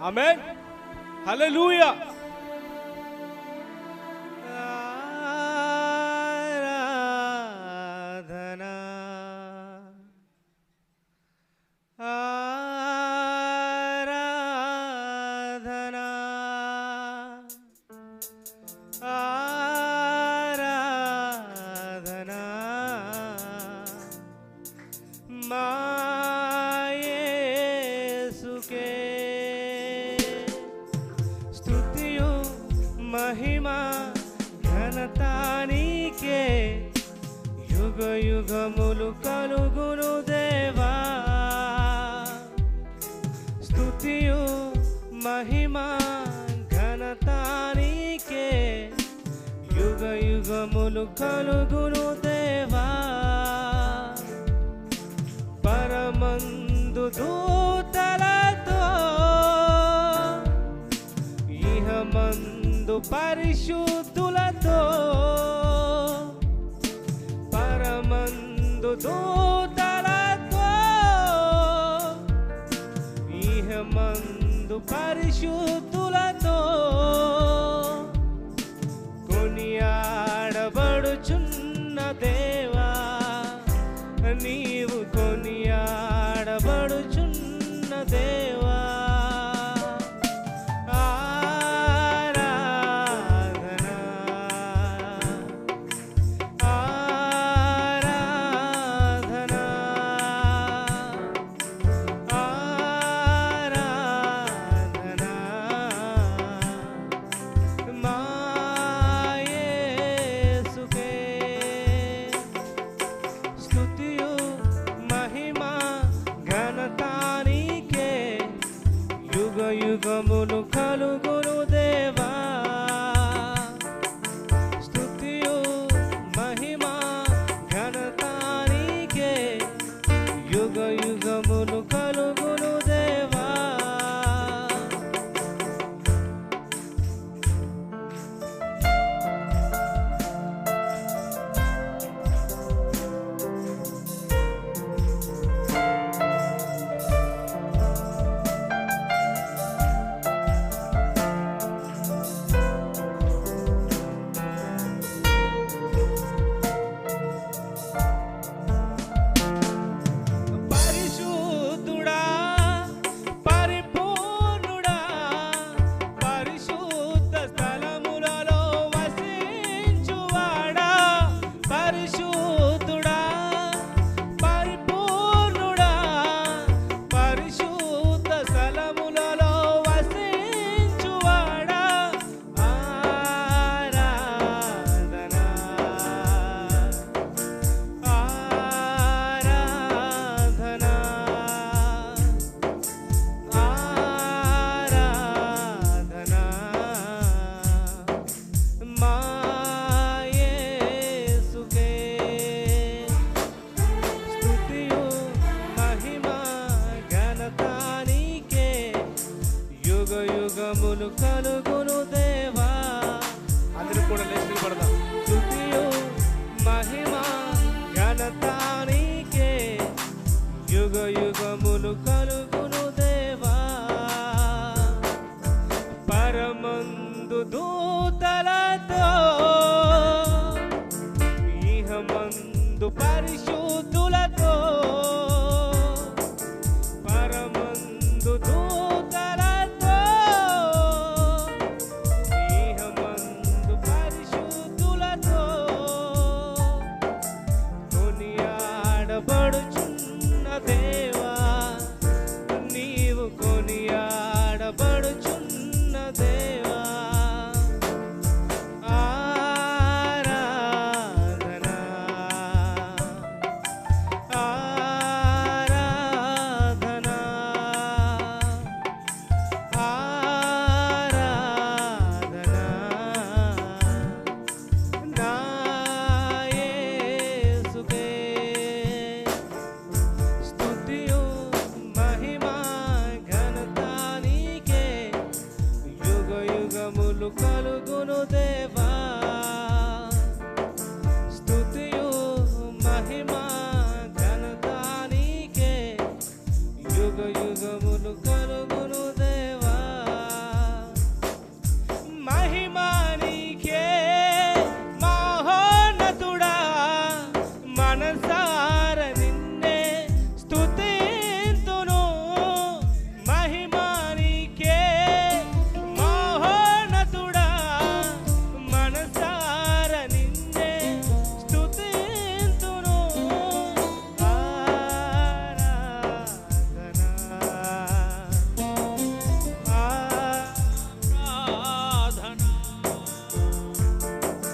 Amen. Halleluja. మహిమ ఘనతానికే యుగ యుగములు కలుగును దేవా. స్తుతియు మహిమ ఘనతానికే యుగ యుగములు కలుగును దేవా. పరమందు దూతలతో ఇహమందు నందు పరిశుద్ధులతో పరమందు దూతలతో ఇహమందు పరిశుద్ధులతో కొనియాడబడుచున్న దేవా నీవు కొనియాడబడుచున్న దేవా. యుగ యుగములు కలుగును దేవా. అందరూ కూడా లేచి పడదాం స్తుతియు మహిమ ఘనతానికే యుగ యుగములు महिमा